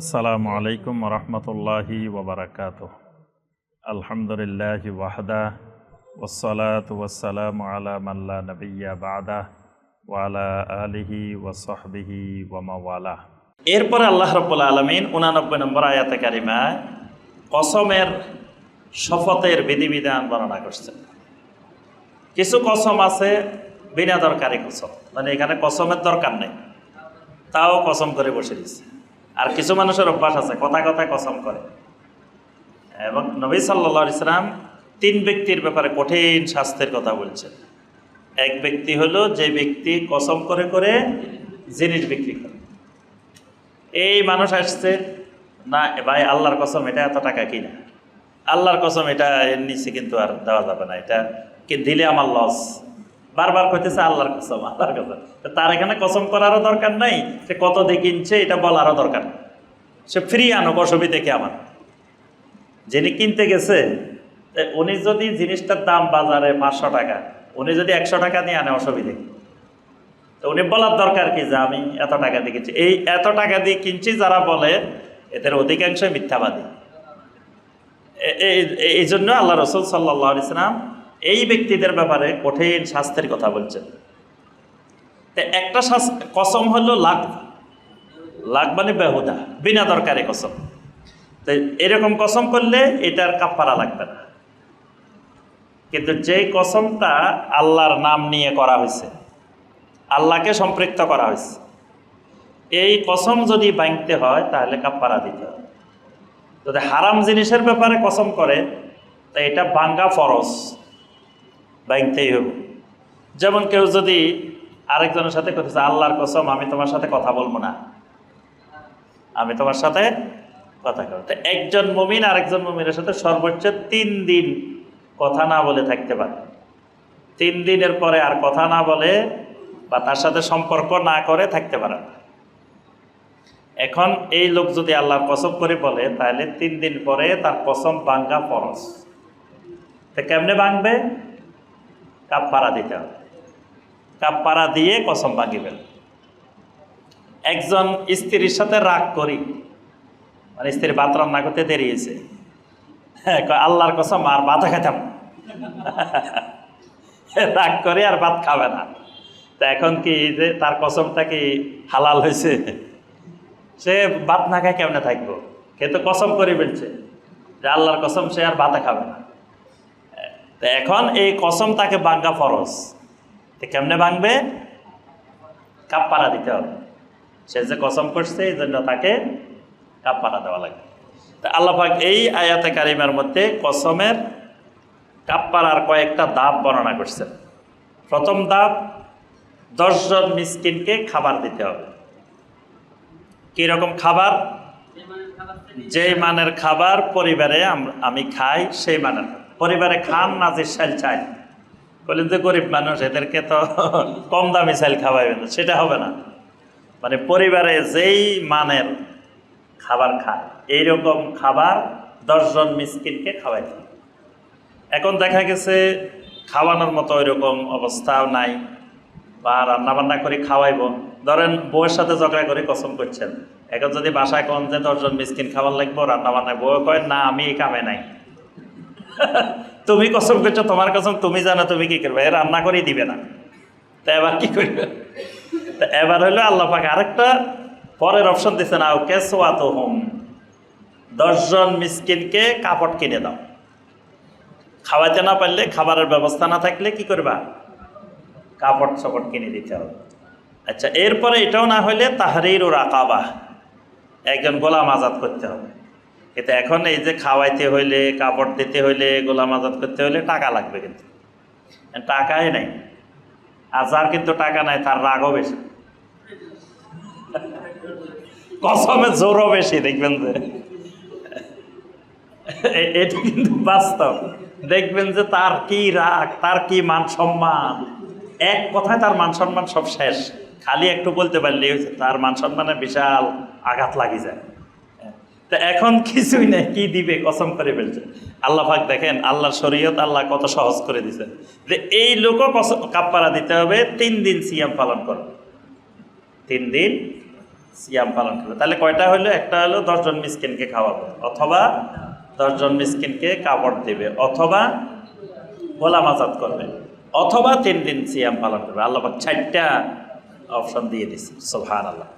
আসসালামু আলাইকুম রহমতুল্লাহি ওবরাকাত আলহামদুলিল্লাহ ওয়াহদা ওসলাত ওয়াসালাম আলা মাল্লা নবিয়া বাদা ওয়ালা আলিহি ওয়াসহবিহি ওয়ামাওয়ালা এরপরে আল্লাহ রব্বুল আলমিন উনানব্বই নম্বর আয়াতে কারিমায় কসমের শপথের বিধিবিধান বর্ণনা করছেন। কিছু কসম আছে বিনা দরকারি কসম মানে এখানে কসমের দরকার নেই, তাও কসম করে বসে দিচ্ছে আর কিছু মানুষের অভ্যাস আছে, কথা কথায় কসম করে। এবং নবী সাল্লা ইসলাম তিন ব্যক্তির ব্যাপারে কঠিন শাস্তির কথা বলছেন। এক ব্যক্তি হলো যে ব্যক্তি কসম করে করে জিনিস বিক্রি করে। এই মানুষ আসছে, না ভাই, আল্লাহর কসম, এটা এত টাকা কিনা আল্লাহর কসম, এটা নিচে কিন্তু আর দেওয়া যাবে না, এটা কি দিলে আমার লস বারবার কইতেছে আল্লাহর কসম আল্লাহর কসম। তার এখানে কসম করারও দরকার নাই, সে কত দিয়ে কিনছে এটা বলারও দরকার নেই। সে ফ্রি আনুক অসুবিধে দেখে আমার। যিনি কিনতে গেছে উনি যদি জিনিসটার দাম বাজারে পাঁচশো টাকা, উনি যদি একশো টাকা দিয়ে আনে অসুবিধে? তো উনি বলার দরকার কি যে আমি এত টাকা দিয়ে কিনছি? এই এত টাকা দিয়ে কিনছি যারা বলে, এদের অধিকাংশই মিথ্যাবাদী। এই- এই জন্য আল্লাহ রসুল সাল্লাহ ইসলাম এই ব্যক্তিদের ব্যাপারে কঠিন শাস্তির কথা বলছেন। তো একটা কসম হলো লাখ লাখ মানে বেহুদা, বিনা দরকারে কসম। তো এরকম কসম করলে এটার কাপ্পারা লাগবে না। কিন্তু যে কসমটা আল্লাহর নাম নিয়ে করা হয়েছে, আল্লাহকে সম্পৃক্ত করা হয়েছে, এই কসম যদি ভাঙতে হয় তাহলে কাপ্পারা দিতে হবে। যদি হারাম জিনিসের ব্যাপারে কসম করে, তা এটা ভাঙ্গা ফরজ। ভাঙতেই হবে। যেমন কেউ যদি আরেকজনের সাথে কথা আল্লাহর কসম, আমি তোমার সাথে কথা বলব না। আমি তোমার সাথে কথা বলব তো একজন মমিন আরেকজন মমিনের সাথে সর্বোচ্চ তিন দিন কথা না বলে থাকতে পারে। তিন দিনের পরে আর কথা না বলে বা তার সাথে সম্পর্ক না করে থাকতে পারে এখন এই লোক যদি আল্লাহর কসম করে বলে, তাহলে তিন দিন পরে তার কসম ভাঙ্গা ফরজ। তো কেমনে ভাঙবে? কাপ পাড়া দিতে হবে। কাপ পাড়া দিয়ে কসম ভাঙিবেন একজন স্ত্রীর সাথে রাগ করি মানে স্ত্রী ভাত রান্না করতে দেরিয়েছে হ্যাঁ আল্লাহর কসম, আর ভাত খেতাম রাগ করে আর ভাত খাবে না। তা এখন কি যে তার কসমটা কি হালাল হয়েছে? সে ভাত না খায় কেমনে থাকব? সে তো কসম করে ফেলছে যে আল্লাহর কসম সে আর ভাতে খাবে না। তো এখন এই কসম তাকে বাঙ্গা ফরজ। তো কেমনে ভাঙবে কাপ্পারা দিতে হবে। সে যে কসম করছে, এই জন্য তাকে কাপ্পারা দেওয়া লাগবে তা আল্লাহাক এই আয়াতে কারিমের মধ্যে কসমের কাপ্পারার কয়েকটা দাব বর্ণনা করছেন। প্রথম দাব, দশজন মিসকিনকে খাবার দিতে হবে। কীরকম খাবার? যে মানের খাবার পরিবারে আমি খাই, সেই মানের খাবার। পরিবারে খান না যে চাল চাই বলেন যে গরিব মানুষ এদেরকে তো কম দামি চাল খাওয়াইবেন না, সেটা হবে না। মানে পরিবারে যেই মানের খাবার খায় এইরকম খাবার দশজন মিসকিনকে খাওয়াইতে হবে। এখন দেখা গেছে খাওয়ানোর মতো ওইরকম অবস্থাও নাই বা রান্নাবান্না করে খাওয়াইব। ধরেন বউয়ের সাথে ঝগড়া করে কসম করছেন। এখন যদি বাসায় কন যে দশজন মিসকিন খাবার লাগবো রান্নাবান্নায় বউ কয় না আমি কামে নাই। তুমি কসম করছ, তোমার কসম, তুমি জানো তুমি কি করবে? এ রান্না করেই দিবে না। তা এবার কি করবে? তা এবার হলো আল্লাহ পাকে আরেকটা পরের অপশন দিচ্ছে না ওকে সোয়াত হোম দশজন মিসকিনকে কাপড় কিনে দাও। খাওয়াতে না পারলে খাবারের ব্যবস্থা না থাকলে কি করবা? কাপড় চপড় কিনে দিতে হবে। আচ্ছা এরপরে এটাও না হলে তাহারির ও রাকাবা একজন গোলাম আজাদ করতে হবে। কিন্তু এখন এই যে খাওয়াইতে হইলে, কাপড় দিতে হইলে, গোলাম আজাদ করতে হইলে টাকা লাগবে কিন্তু। টাকাই নাই। আর যার কিন্তু টাকা নাই, তার রাগও বেশি। কসমে জোরও বেশি, দেখবেন যে। এটা কিন্তু বাস্তব। দেখবেন যে তার কি রাগ, তার কি মান সম্মান। এক কথায় তার মান সম্মান সব শেষ। খালি একটু বলতে হয়েছে, তার মান সম্মানে বিশাল আঘাত লাগি যায়। তো এখন কিছুই নেই, কি দিবে, কসম করে ফেলছে। আল্লাহ পাক দেখেন, আল্লাহর শরীয়ত আল্লাহ কত সহজ করে দিছে। যে এই লোকও কসম কাপ্পারা দিতে হবে, তিন দিন সিয়াম পালন করবে তিন দিন সিয়াম পালন করবে তাহলে কয়টা হলো একটা হলো দশজন মিসকিনকে খাওয়াবে, অথবা দশজন মিসকিনকে কাপড় দেবে, অথবা গোলাম আজাদ করবে, অথবা তিন দিন সিয়াম পালন করবে। আল্লাহ পাক চারটা অপশন দিয়ে দিচ্ছে সোহান আল্লাহ